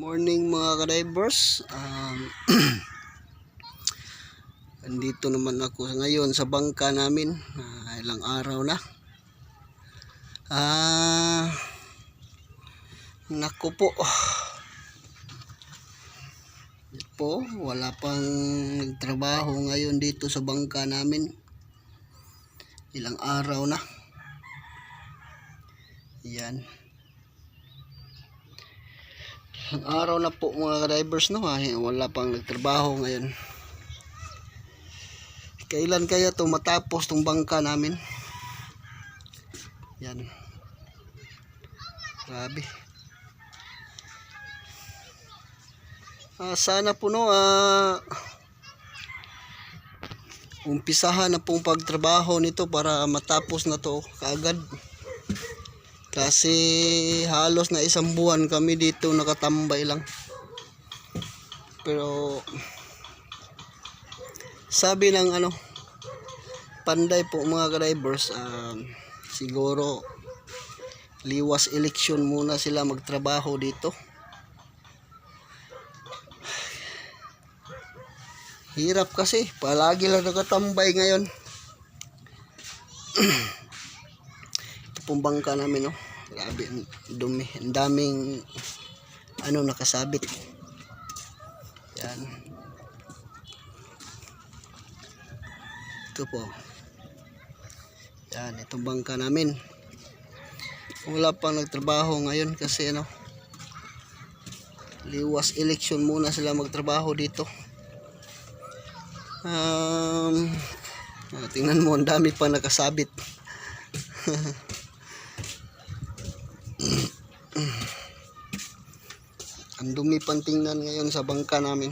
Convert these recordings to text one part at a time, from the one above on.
morning mga ka-divers. Um, andito naman ako ngayon sa bangka namin. Ah, ilang araw na. Ah, naku po. Po, wala pang nagtrabaho ngayon dito sa bangka namin. Ilang araw na. Yan. Ang araw na po mga drivers no ha, wala pang nagtrabaho ngayon. Kailan kaya to matapos tong bangka namin? Yan. Grabe. Ah, sana po no ah, umpisahan na pong pagtrabaho nito para matapos na to kaagad. Kasi halos na isang buwan kami dito nakatambay lang. Pero sabi ng ano panday po mga drivers um, siguro liwas election muna sila magtrabaho dito. Hirap kasi, palagi lang nakatambay ngayon. Ito pong bangka namin, no? Grabe, ang dumi. Ang daming, ano, nakasabit. Yan. Ito po. Yan, itong bangka namin. Wala pang nagtrabaho ngayon kasi, ano, liwas election muna sila magtrabaho dito. Um, ah, tingnan mo, ang dami pa nakasabit. ang dumi pang tingnan ngayon sa bangka namin.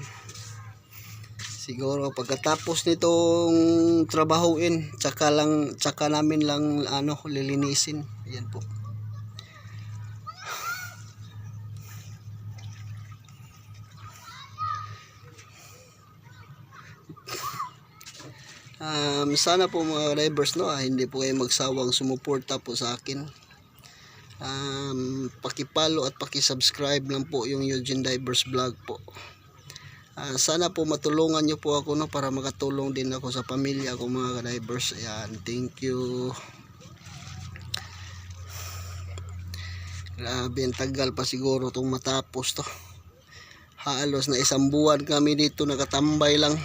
Siguro pagkatapos nitong trabahuin, tsaka lang tsaka namin lang ano lilinisin. Ayan po. Um, sana po mga drivers no, ah, hindi po kayo magsawang sumuporta po sa akin. Um, pakipalo at pakisubscribe lang po yung Eugene Divers Vlog po. Ah, sana po matulungan nyo po ako no para makatulong din ako sa pamilya ko mga divers. Ayan, thank you. Grabe, ang tagal pa siguro itong matapos to. Halos na isang buwan kami dito nakatambay lang.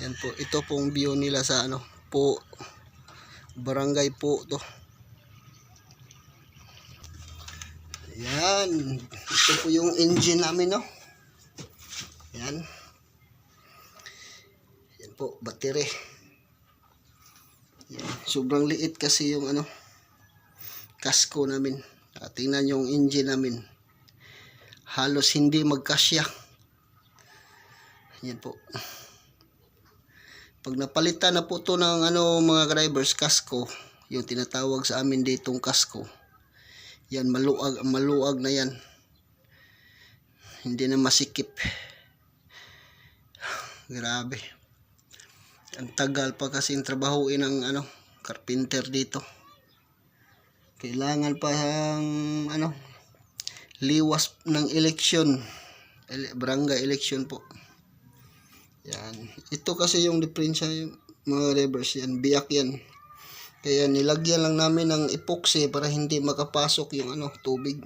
Yan po, ito pong view nila sa ano, po barangay po to. Yan, ito po yung engine namin no. Yan. Yan po, battery. Yan. Sobrang liit kasi yung ano, kasko namin. Ah, tingnan yung engine namin. Halos hindi magkasya. Yan po pag napalitan na po to ng ano mga drivers kasko yung tinatawag sa amin ditong kasko yan maluag maluag na yan hindi na masikip grabe ang tagal pa kasi trabahuin ng ano carpenter dito kailangan pa ang ano liwas ng eleksyon ele- barangay election po yan. Ito kasi yung diferensya yung mga rivers yan. Biyak yan. Kaya nilagyan lang namin ng epoxy para hindi makapasok yung ano, tubig.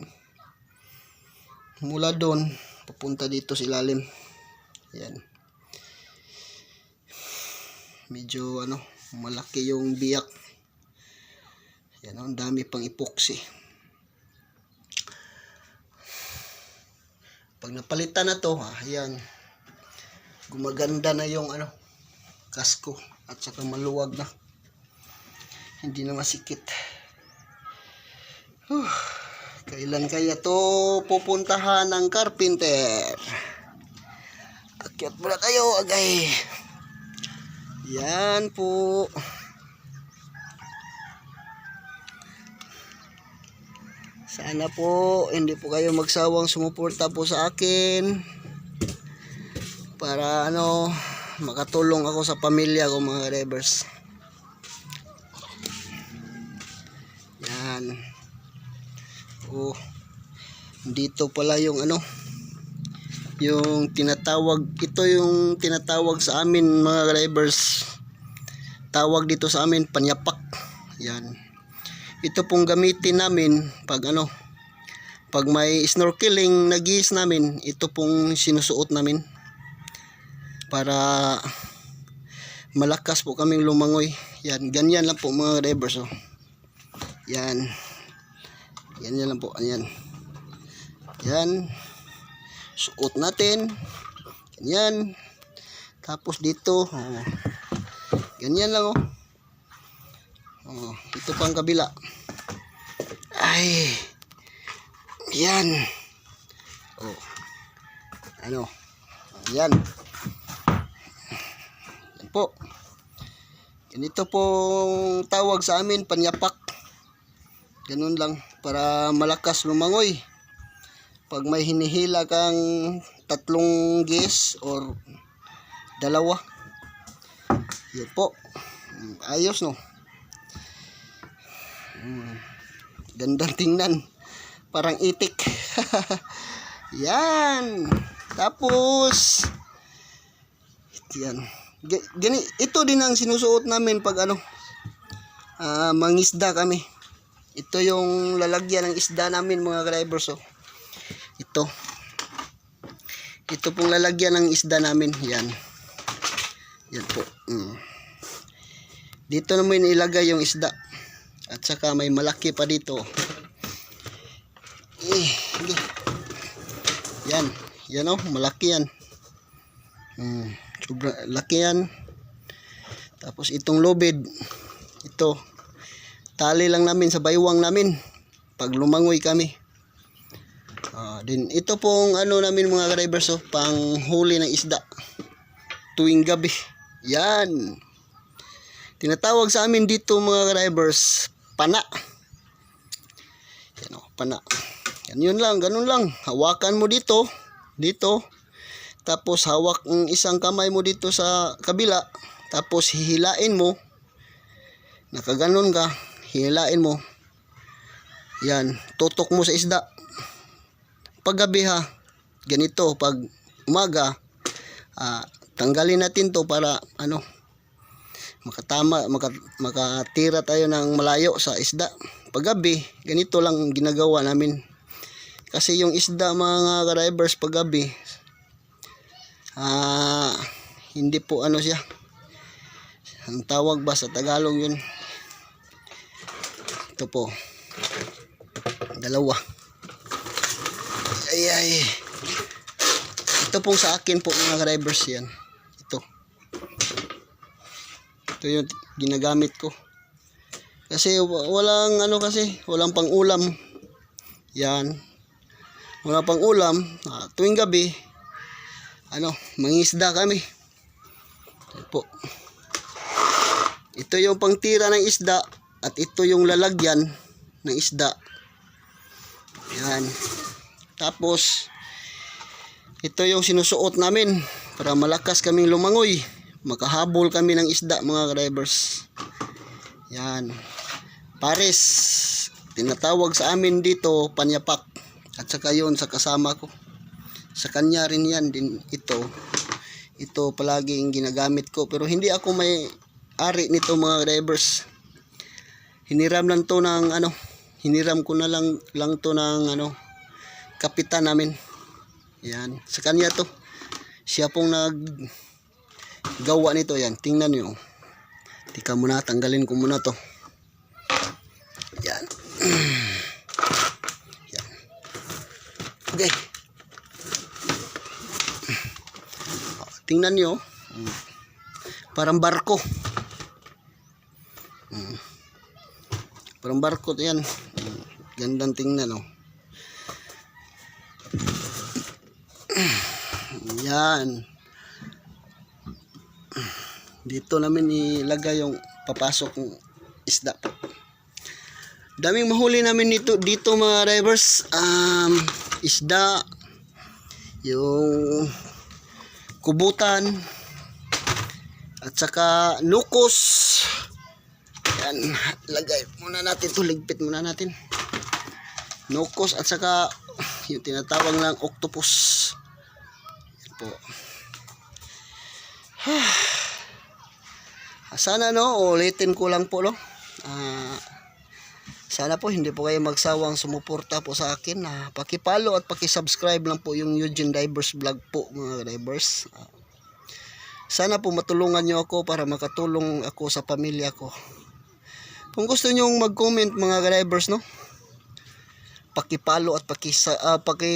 Mula doon, papunta dito sa ilalim. Yan. Medyo ano, malaki yung biyak. Yan, ang dami pang epoxy. Pag napalitan na to, ha, yan, gumaganda na yung ano kasko at saka maluwag na hindi na masikit. Huh. kailan kaya to pupuntahan ng carpenter? Akyat muna tayo agay. Yan po. Sana po hindi po kayo magsawang sumuporta po sa akin para ano makatulong ako sa pamilya ko mga revers Dito pala yung ano, yung tinatawag, ito yung tinatawag sa amin mga drivers. Tawag dito sa amin, panyapak. Yan. Ito pong gamitin namin pag ano, pag may snorkeling nagis namin, ito pong sinusuot namin para malakas po kaming lumangoy. Yan, ganyan lang po mga drivers. Oh. Yan. Ganyan lang po. Ayan. Yan. Suot natin. Ganyan. Tapos dito. Oh. Ganyan lang oh. Oh, ito pang kabila. Ay. Yan. Oh. Ano? Yan. Yan po. Ganito pong tawag sa amin, panyapak. Ganun lang para malakas lumangoy. Pag may hinihila kang tatlong gis or dalawa. Yan po. Ayos no. Mm, Gandang tingnan. Parang itik. Yan. Tapos yan. Gani, ito din ang sinusuot namin pag ano ah, mangisda kami. Ito yung lalagyan ng isda namin mga drivers oh. Ito. Ito pong lalagyan ng isda namin. Yan. Yan po. Mm. Dito naman ilagay yung isda. At saka may malaki pa dito. Eh. Yan. Yan oh, malaki yan. Mm, sobra laki yan. Tapos itong lobid. Ito. Tali lang namin sa baywang namin. Pag lumangoy kami. Ah, din ito pong ano namin mga drivers oh, pang huli ng isda. Tuwing gabi. Yan. Tinatawag sa amin dito mga drivers, pana. Yan oh, pana. Yan yun lang, ganun lang. Hawakan mo dito, dito. Tapos hawak ang isang kamay mo dito sa kabila. Tapos hihilain mo. Nakaganon ka, hihilain mo. Yan, tutok mo sa isda. Paggabi ha, ganito, pag umaga, ah, tanggalin natin to para ano, makatama, maka, makatira tayo ng malayo sa isda. Paggabi, ganito lang ang ginagawa namin. Kasi yung isda mga drivers paggabi, ah, hindi po ano siya. Ang tawag ba sa Tagalog yun? Ito po. Dalawa. Ay ay. Ito pong sa akin po mga drivers yan. Ito. Ito yung ginagamit ko. Kasi wa- walang ano kasi, walang pang ulam. Yan. Wala pang ulam. Ah, tuwing gabi, ano, mangisda kami. Ito po. Ito yung pangtira ng isda at ito yung lalagyan ng isda. Yan. Tapos, ito yung sinusuot namin para malakas kaming lumangoy. Makahabol kami ng isda mga drivers. Yan. Pares. Tinatawag sa amin dito panyapak. At saka yun sa kasama ko. Sa kanya rin yan din ito. Ito palaging ginagamit ko. Pero hindi ako may ari nito mga drivers. Hiniram lang to ng ano. Hiniram ko na lang, lang to ng ano. Kapitan namin. Yan. Sa kanya to. Siya pong nag gawa nito yan. Tingnan nyo. Tika muna. Tanggalin ko muna to. Yan. yan. Okay. Tingnan. Mm. Parang barko. Mm. Parang barko yan. Mm. Gandang tingnan oh. Yan. Dito namin ilagay yung papasok ng isda. Daming mahuli namin dito, dito mga drivers. Um, isda, yung kubutan, at saka nukos. Yan, lagay muna natin to ligpit muna natin. Nukos at saka yung tinatawag ng octopus. Po. Sana no, ulitin ko lang po no. Ah, sana po hindi po kayo magsawang sumuporta po sa akin. Ah, paki-follow at paki-subscribe lang po yung Eugene Divers Vlog po mga divers. Ah, sana po matulungan nyo ako para makatulong ako sa pamilya ko. Kung gusto nyo mag-comment mga divers no, paki-follow at paki, uh, paki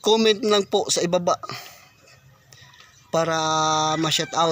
comment lang po sa ibaba para ma-shout out